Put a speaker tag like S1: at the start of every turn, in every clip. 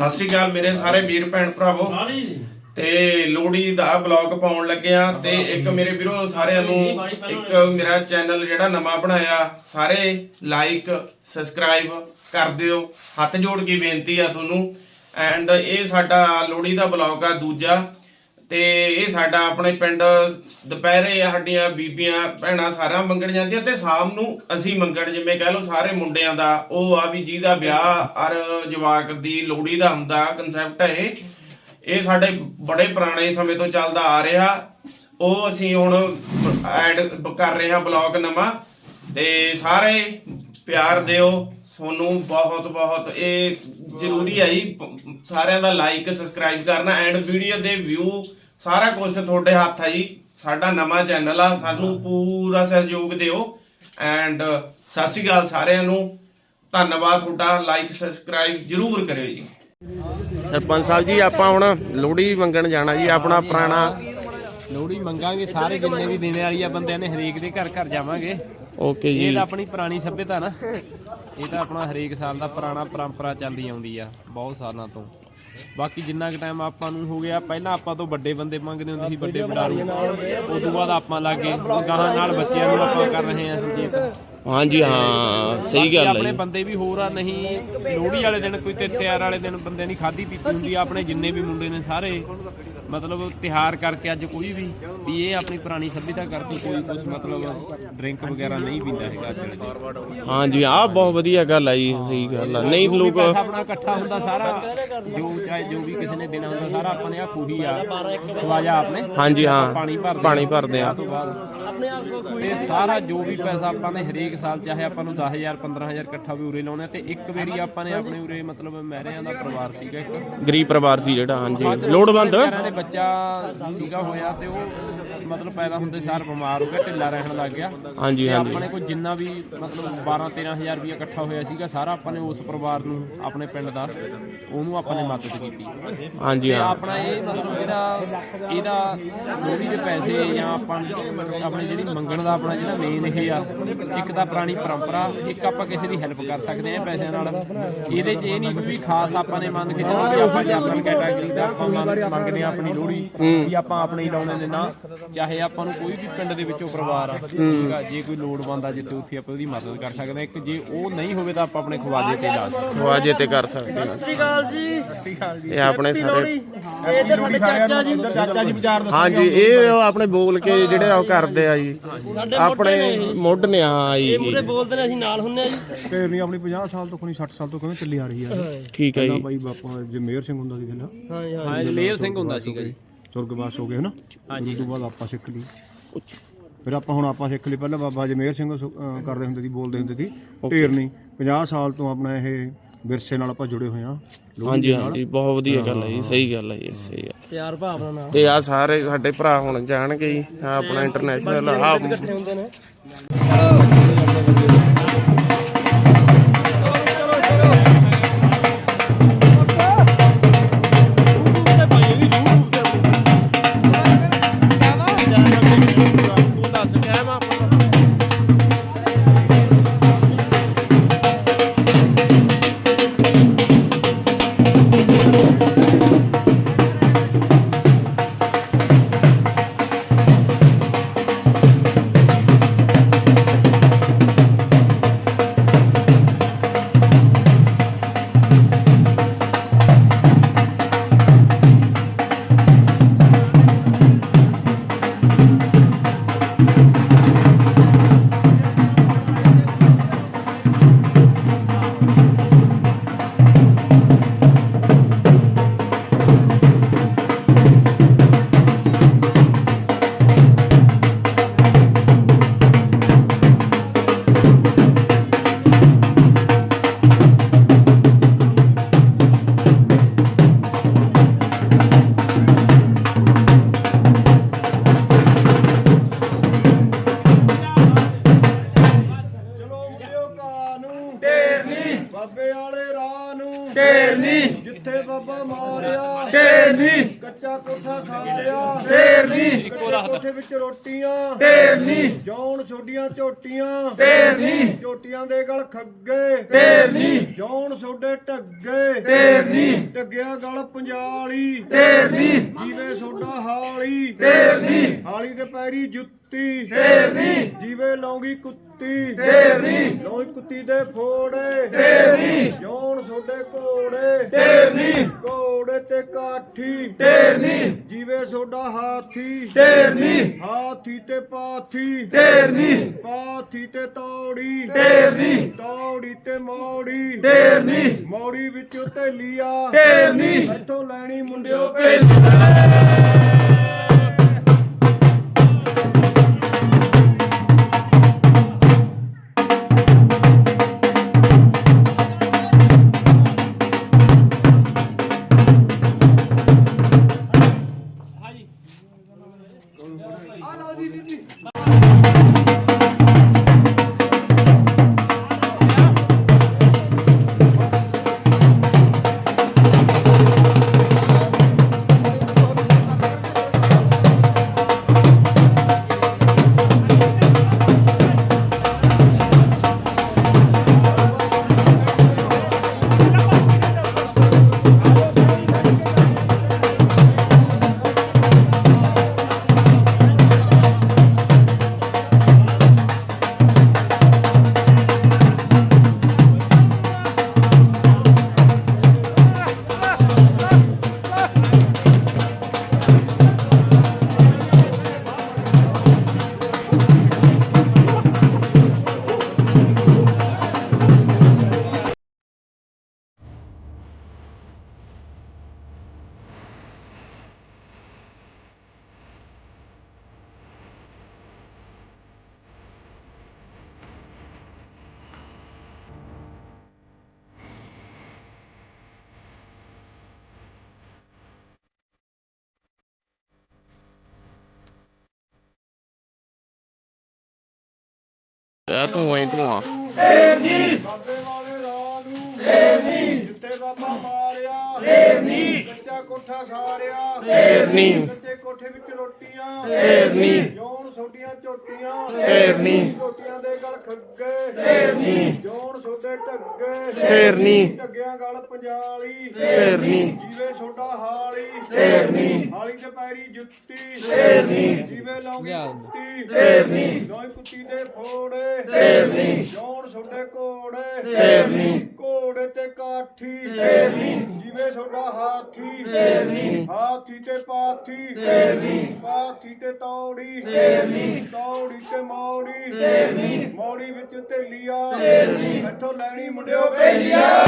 S1: ਸਤਿ ਸ੍ਰੀ ਅਕਾਲ ਮੇਰੇ ਸਾਰੇ ਵੀਰ ਭੈਣ ਭਰਾਵੋ। ਤੇ ਲੋਹੜੀ ਦਾ ਬਲੌਗ ਪਾਉਣ ਲੱਗਿਆ ਤੇ ਇੱਕ ਮੇਰੇ ਵੀਰੋ ਸਾਰਿਆਂ ਨੂੰ ਇੱਕ ਮੇਰਾ ਚੈਨਲ ਜਿਹੜਾ ਨਵਾਂ ਬਣਾਇਆ ਸਾਰੇ ਲਾਈਕ ਸਬਸਕ੍ਰਾਈਬ ਕਰ ਦਿਓ। ਹੱਥ ਜੋੜ ਕੇ ਬੇਨਤੀ ਆ ਤੁਹਾਨੂੰ। ਐਂਡ ਇਹ ਸਾਡਾ ਲੋਹੜੀ ਦਾ ਬਲੌਗ ਆ ਦੂਜਾ। ਤੇ ਇਹ ਸਾਡਾ ਆਪਣੇ ਪਿੰਡ ਦੁਪਹਿਰੇ ਸਾਡੀਆਂ ਬੀਬੀਆਂ, ਭੈਣਾਂ ਸਾਰਾ ਮੰਗਣ ਜਾਂਦੀਆਂ ਤੇ ਸ਼ਾਮ ਨੂੰ ਅਸੀਂ ਮੰਗਣ, ਜਿਵੇਂ ਕਹਿ ਲਓ ਸਾਰੇ ਮੁੰਡਿਆਂ ਦਾ, ਉਹ ਆ ਵੀ ਜਿਹਦਾ ਵਿਆਹ ਅਰ ਜਵਾਕ ਦੀ ਲੋਹੜੀ ਦਾ ਹੁੰਦਾ ਕਨਸੈਪਟ ਹੈ ਇਹ। ਇਹ ਸਾਡੇ ਬੜੇ ਪੁਰਾਣੇ ਸਮੇਂ ਤੋਂ ਚੱਲਦਾ ਆ ਰਿਹਾ। ਉਹ ਅਸੀਂ ਹੁਣ ਐਡ ਕਰ ਰਹੇ ਹਾਂ ਬਲੌਗ ਨਵਾਂ। ਤੇ ਸਾਰੇ ਪਿਆਰ ਦਿਓ ਤੁਹਾਨੂੰ ਬਹੁਤ ਬਹੁਤ। ਇਹ ਜ਼ਰੂਰੀ ਹੈ ਜੀ, ਸਾਰਿਆਂ ਦਾ ਲਾਈਕ ਸਬਸਕ੍ਰਾਈਬ ਕਰਨਾ ਐਂਡ ਵੀਡੀਓ ਦੇ ਵਿਊ ਸਾਰਾ ਕੁਝ ਤੁਹਾਡੇ ਹੱਥ ਆ ਜੀ। ਸਾਡਾ ਨਵਾਂ ਚੈਨਲ ਆ ਸਾਨੂੰ ਪੂਰਾ ਸਹਿਯੋਗ ਦਿਓ। ਐਂਡ ਸਤਿ ਸ਼੍ਰੀ ਅਕਾਲ ਸਾਰਿਆਂ ਨੂੰ। ਧੰਨਵਾਦ ਤੁਹਾਡਾ। ਲਾਈਕ ਸਬਸਕ੍ਰਾਈਬ ਜਰੂਰ ਕਰਿਓ ਜੀ। ਸਰਪੰਚ ਸਾਹਿਬ ਜੀ ਆਪਾਂ ਹੁਣ ਲੋਹੜੀ ਮੰਗਣ ਜਾਣਾ ਜੀ ਆਪਣਾ ਪੁਰਾਣਾ।
S2: ਲੋਹੜੀ ਮੰਗਾਂਗੇ ਸਾਰੇ ਜਿੰਨੇ ਵੀ ਦੇਣੇ ਵਾਲੀ ਆ ਬੰਦਿਆਂ ਨੇ ਹਰੇਕ ਦੇ ਘਰ ਘਰ ਜਾਵਾਂਗੇ।
S1: ਓਕੇ
S2: ਇਹ
S1: ਜੀ
S2: ਤਾਂ ਆਪਣੀ ਪੁਰਾਣੀ ਸੱਭਿਅਤਾ ਨਾ। ਇਹ ਤਾਂ ਆਪਣਾ ਹਰੇਕ ਸਾਲ ਦਾ ਪੁਰਾਣਾ ਪਰੰਪਰਾ ਚੱਲਦੀ ਆਉਂਦੀ ਆ ਬਹੁਤ ਸਾਲਾਂ ਤੋਂ। ਬਾਕੀ ਜਿੰਨਾ ਕੁ ਟਾਈਮ ਆਪਾਂ ਨੂੰ ਹੋ ਗਿਆ ਪਹਿਲਾਂ ਆਪਾਂ ਤੋਂ ਵੱਡੇ ਬੰਦੇ ਮੰਗਦੇ ਹੁੰਦੇ ਸੀ ਵੱਡੇ ਵਡਾਰੂ ਉਸ ਤੋਂ ਬਾਅਦ ਆਪਾਂ ਲੱਗੇ ਹੁਣ ਗਾਹਾਂ ਨਾਲ ਬੱਚਿਆਂ ਨੂੰ ਆਪਾਂ ਕਰ ਰਹੇ ਹਾਂ ਸੁਚੇਤ
S1: ਹਾਂਜੀ ਹਾਂ ਸਹੀ ਗੱਲ ਹੈ
S2: ਆਪਣੇ ਬੰਦੇ ਵੀ ਹੋਰ ਆ ਨਹੀਂ ਲੋਹੜੀ ਵਾਲੇ ਦਿਨ ਕੋਈ ਤੇ ਤਿਆਰ ਵਾਲੇ ਦਿਨ ਬੰਦੇ ਨਹੀਂ ਖਾਦੀ ਪੀਤੀ ਹੁੰਦੀ ਆਪਣੇ ਜਿੰਨੇ ਵੀ ਮੁੰਡੇ ਨੇ ਸਾਰੇ। ਮਤਲਬ ਤਿਹਾਰ ਕਰਕੇ ਅੱਜ ਕੋਈ ਵੀ ਵੀ ਇਹ ਆਪਣੀ ਪੁਰਾਣੀ ਸੱਭਿਅਤਾ ਕਰਕੇ ਕੋਈ ਕੁਝ ਮਤਲਬ ਡਰਿੰਕ ਵਗੈਰਾ ਨਹੀਂ ਪੀਂਦਾ ਹੈਗਾ ਅੱਜ ਦੇ।
S1: ਹਾਂਜੀ ਆਹ ਬਹੁਤ ਵਧੀਆ ਗੱਲ ਹੈ ਜੀ ਸਹੀ ਗੱਲ ਹੈ ਨਹੀਂ ਲੋਕ
S2: ਆਪਣਾ ਇਕੱਠਾ ਹੁੰਦਾ ਸਾਰਾ ਜੋ ਚਾਹੇ ਜੋ ਵੀ ਕਿਸੇ ਨੇ ਦੇਣਾ ਹੁੰਦਾ ਸਾਰਾ ਆਪਾਂ ਨੇ ਆ ਖੂਹੀ ਆ। ਖਵਾਜਾ ਆਪਣੇ
S1: ਹਾਂਜੀ ਹਾਂ।
S2: ਪਾਣੀ ਭਰਦੇ
S1: ਪਾਣੀ ਭਰਦੇ ਆ
S2: ਤੇ ਸਾਰਾ ਜੋ ਵੀ ਪੈਸਾ ਆਪਾਂ ਨੇ ਹਰੇਕ ਸਾਲ ਚਾਹੇ ਆਪਾਂ ਨੂੰ 10000 15000 ਇਕੱਠਾ ਵੀ ਉਰੇ ਲਾਉਣਾ ਤੇ ਇੱਕ ਵਾਰੀ ਆਪਾਂ ਨੇ ਆਪਣੇ ਉਰੇ ਮਤਲਬ ਮਹਿਰਿਆਂ ਦਾ ਪਰਿਵਾਰ ਸੀਗਾ ਇੱਕ।
S1: ਗਰੀਬ ਪਰਿਵਾਰ ਸੀ ਜਿਹੜਾ ਹਾਂਜੀ। ਲੋੜਵੰਦ?
S2: ਦੇ ਬੱਚਾ ਸੀਗਾ ਹੋਇਆ ਤੇ ਉਹ ਮਤਲਬ ਪੈਦਾ ਹੁੰਦੇ ਸਾਰ ਬਿਮਾਰ ਹੋ ਗਿਆ ਢਿੱਲਾ ਰਹਿਣ ਲੱਗ ਗਿਆ।
S1: ਹਾਂਜੀ
S2: ਤੇ
S1: ਹਾਂਜੀ।
S2: ਆਪਣੇ ਕੋਲ ਜਿੰਨਾ ਵੀ ਮਤਲਬ 12 13000 ਰੁਪਏ ਇਕੱਠਾ ਹੋਇਆ ਸੀਗਾ ਸਾਰਾ ਆਪਾਂ ਨੇ ਉਸ ਪਰਿਵਾਰ ਨੂੰ ਆਪਣੇ ਪਿੰਡ ਦਾ ਉਹਨੂੰ ਆਪਾਂ ਨੇ ਮਦਦ ਕੀਤੀ।
S1: ਹਾਂਜੀ
S2: ਤੇ
S1: ਹਾਂ।
S2: ਆਪਣਾ ਇਹ ਮਤਲਬ ਜਿਹੜਾ ਇਹਦਾ ਲੋਹੜੀ ਦੇ ਪੈਸੇ ਜਾਂ ਆਪਾਂ ਆਪਣੇ ਜਿਹੜੀ ਮੰਗਣ ਦਾ ਆਪਣਾ ਜਿਹੜਾ ਮੇਨ ਇਹ ਆ ਇੱਕ ਤਾਂ ਪੁਰਾਣੀ ਪਰੰਪਰਾ ਇੱਕ ਆਪਾਂ ਕਿਸੇ ਦੀ ਹੈਲਪ ਕਰ ਸਕਦੇ ਆ ਪੈਸਿਆਂ ਨਾਲ। ਇਹਦੇ 'ਚ ਇਹ ਨਹੀਂ ਵੀ ਖਾਸ ਆਪਾਂ ਨੇ ਮੰਨ ਕੇ ਚੱਲੋ ਵੀ ਆਪਾਂ ਜਨਰਲ ਕੈਟਾਗਰੀ ਦਾ ਆਪਾਂ ਮੰਗ- ਮੰਗਦੇ ਆ ਆਪਣੀ ਲੋਹੜੀ ਵੀ ਆਪਾਂ ਆਪਣੇ ਹੀ ਲਾਉਣੇ ਨੇ ਨਾ ਚਾਹੇ ਆਪਾਂ ਨੂੰ ਕੋਈ ਵੀ ਪਿੰਡ ਦੇ ਵਿੱਚੋਂ ਪਰਿਵਾਰ ਆ ਠੀਕ ਆ ਜੇ ਕੋਈ ਲੋੜਵੰਦ ਆ ਜਿੱਥੇ ਉੱਥੇ ਆਪਾਂ ਉਹਦੀ ਮਦਦ ਕਰ ਸਕਦੇ ਆ ਇੱਕ ਜੇ ਉਹ ਨਹੀਂ ਹੋਵੇ ਤਾਂ ਆਪਾਂ ਆਪਣੇ ਖਵਾਜੇ ਤੇ ਲਾ ਸਕਦੇ।
S1: ਖਵਾਜੇ ਤੇ ਕਰ ਸਕਦੇ ਹਾਂ।
S3: ਸਤਿ ਸ਼੍ਰੀ ਅਕਾਲ ਜੀ।
S1: ਇਹ ਆਪਣੇ ਸਾਰੇ
S3: ਇਹ ਇੱਧਰ ਸਾਡੇ ਚਾਚਾ ਜੀ
S1: ਹਾਂਜੀ ਇਹ ਆਪਣੇ ਬੋਲ ਕੇ ਜਿਹੜੇ ਉਹ ਕਰਦੇ ਆ ਜੀ। ਆਪਣੇ ਮੁੱਢ ਨੇ ਹਾਂ
S3: ਇਹ
S1: ਜੀ।
S3: ਮੁੰਡੇ ਬੋਲਦੇ ਨੇ ਅਸੀਂ ਨਾਲ ਹੁੰਨੇ ਆ ਜੀ।
S4: ਢੇਰਨੀ ਆਪਣੀ 50 ਸਾਲ ਤੋਂ ਕੋਈ 60 ਸਾਲ ਤੋਂ ਕਿਵੇਂ ਚੱਲੀ ਆ ਰਹੀ ਆ
S1: ਠੀਕ ਹੈ
S4: ਪਹਿਲਾਂ
S1: ਜੀ।
S4: ਬਾਈ ਬਾਪਾ ਜਮੇਰ ਸਿੰਘ ਹੁੰਦਾ ਸੀ ਪਹਿਲਾਂ।
S3: ਹਾਂ ਜੀ ਹਾਂ
S2: ਸਿੰਘ ਹੁੰਦਾ ਸੀਗਾ ਜੀ।
S4: ਸੁਰਗਵਾਸ ਹੋ ਗਏ ਹਨਾ? ਹਾਂਜੀ ਉਸ ਤੋਂ ਬਾਅਦ ਆਪਾਂ ਸਿੱਖ ਲਈ। ਫਿਰ ਆਪਾਂ ਹੁਣ ਆਪਾਂ ਸਿੱਖ ਲਈ। ਪਹਿਲਾਂ ਬਾਬਾ ਜਮੇਰ ਸਿੰਘ ਸੁ- ਅਹ ਕਰਦੇ ਹੁੰਦੇ ਸੀ ਬੋਲਦੇ ਹੁੰਦੇ ਸੀ। ਢੇਰਨੀ 50 ਸਾਲ ਤੋਂ ਆਪਣਾ ਇਹ ਵਿਰਸੇ ਨਾਲ ਆਪਾਂ ਜੁੜੇ ਹੋਏ ਆ
S1: ਹਾਂਜੀ ਹਾਂਜੀ ਬਹੁਤ ਵਧੀਆ ਗੱਲ ਹੈ ਜੀ ਸਹੀ ਗੱਲ ਹੈ ਜੀ ਸਹੀ ਗੱਲ
S3: ਪਿਆਰ ਭਾਵਨਾ ਨਾਲ।
S1: ਤੇ ਆ ਸਾਰੇ ਸਾਡੇ ਭਰਾ ਹੁਣ ਜਾਣਗੇ ਜੀ ਆਹ ਆਪਣਾ ਇੰਟਰਨੈਸ਼ਨਲ ਆ
S4: ਜਿੱਥੇ ਬਾਬਾ ਮਾਰਿਆ
S1: ਢੇਰ ਨਹੀਂ
S4: ਕੱਚਾ ਕੋਠਾ ਸਾਰਿਆ
S1: ਢੇਰ ਨਹੀਂ
S4: ਕੋਠੇ ਵਿੱਚ ਰੋਟੀਆਂ
S1: ਢੇਰ ਨਹੀਂ
S4: ਜੌਣ ਛੋਡੀਆਂ ਝੋਟੀਆਂ
S1: ਢੇਰ ਨਹੀਂ
S4: ਝੋਟੀਆਂ ਦੇ ਗਲ ਖੱਗੇ
S1: ਢੇਰ ਨਹੀਂ
S4: ਜੌਣ ਛੋਡੇ ਢੱਗੇ
S1: ਢੇਰ ਨਹੀਂ
S4: ਢੱਗਿਆ ਗਲ ਪੰਜਾਲੀ
S1: ਢੇਰ ਨਹੀਂ
S4: ਜੀਵੇ ਸੋਡਾ ਹਾਲੀ।
S1: ਨਹੀਂ
S4: ਹਾਲੀ ਦੇ ਪੈਰੀ ਜੁੱਤੀ।
S1: ਨਹੀਂ
S4: ਜੀਵੇ ਲੌਂਗੀ ਕੁੱਤੀ।
S1: ਨਹੀਂ
S4: ਲੌਂਗੀ ਕੁੱਤੀ ਦੇ ਫੋੜੇ।
S1: ਨਹੀਂ
S4: ਜੌਣ ਛੋਡੇ ਘੋੜੇ।
S1: ਢੇਰ ਨਹੀਂ
S4: ਘੋੜੇ ਤੇ ਕਾਠੀ।
S1: ਨਹੀਂ
S4: ਜੀਵੇ ਸੋਡਾ ਹਾਥੀ।
S1: ਨਹੀਂ
S4: ਹਾਥੀ ਤੇ ਪਾਥੀ।
S1: ਨਹੀਂ
S4: ਪਾਥੀ ਤੇ ਤੌੜੀ।
S1: ਨਹੀਂ
S4: ਤੌੜੀ ਤੇ ਮੌੜੀ।
S1: ਨਹੀਂ
S4: ਮੌੜੀ ਵਿੱਚੋਂ ਢੇਲੀਆ
S1: ਨਹੀਂ
S4: ਇੱਥੋਂ ਲੈਣੀ ਮੁੰਡਿਓ Thank you.
S1: ਯਾ ਤੂੰ ਐਂ ਤੂੰ ਆ।
S4: ਬਾਬੇ ਵਾਲੇ ਰਾਹ ਨੂੰ ਢੇਰ ਨਹੀਂ ਜਿੱਥੇ ਬਾਬਾ ਮਾਰਿਆ। ਨਹੀਂ ਕੱਚਾ ਕੋਠਾ ਸਾਰਿਆ। ਵਿੱਚ ਰੋਟੀਆਂ।
S1: ਢੇਰ ਨਹੀਂ
S4: ਜੌਣ ਛੋਡੀਆਂ ਝੋਟੀਆਂ।
S1: ਢੇਰ ਨਹੀਂ
S4: ਝੋਟੀਆਂ ਦੇ ਗਲ ਖੱਗੇ। ਢੇਰ ਨਹੀਂ ਜੌਣ ਛੋਡੇ ਢੱਗੇ।
S1: ਢੇਰ ਨਹੀਂ
S4: ਢੱਗਿਆਂ ਗਲ ਪੰਜਾਲੀ।
S1: ਢੇਰ ਨਹੀਂ
S4: ਜੀਵੇ ਛੋਡਾ ਹਾਲੀ।
S1: ਢੇਰ ਨਹੀਂ
S4: ਹਾਲੀ ਤੇ ਪੈਰੀ ਜੁੱਤੀ।
S1: ਢੇਰ ਨਹੀਂ
S4: ਜੀਵੇ ਲੌਂਗੀ ਕੁੱਤੀ।
S1: ਢੇਰ ਨਹੀਂ
S4: ਲੋਈ ਕੁੱਤੀ ਦੇ ਫੋੜੇ।
S1: ਢੇਰ ਨਹੀਂ
S4: ਜੌਣ ਛੋਡੇ ਘੋੜੇ
S1: ਢੇਰ ਨਹੀਂ
S4: ਘੋੜੇ ਤੇ ਕਾਠੀ। ਢੇਰ ਛੋਡਾ ਹਾਥੀ
S1: ਢੇਰ ਨਹੀਂ।
S4: ਹਾਥੀ ਤੇ ਪਾਥੀ
S1: ਢੇਰ ਨਹੀਂ
S4: ਪਾਥੀ ਤੇ ਤੌੜੀ।
S1: ਢੇਰ ਨਹੀਂ
S4: ਤੌੜੀ ਤੇ ਮੌੜੀ।
S1: ਢੇਰ ਨਹੀਂ
S4: ਮੌੜੀ ਵਿੱਚ ਢੇਲੀਆ
S1: ਢੇਰ ਨਹੀਂ
S4: ਇੱਥੋਂ ਲੈਣੀ ਮੁੰਡਿਓ
S1: ਭੇਜੀਆ।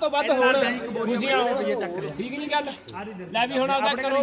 S2: ਤੋਂ ਵੱਧ ਹੋਣ ਖੁਸ਼ੀਆਂ ਹੋਣ ਠੀਕ ਨਹੀਂ ਗੱਲ? ਲੈ ਵੀ ਹੁਣ ਆਪਦਾ ਕਰੋ।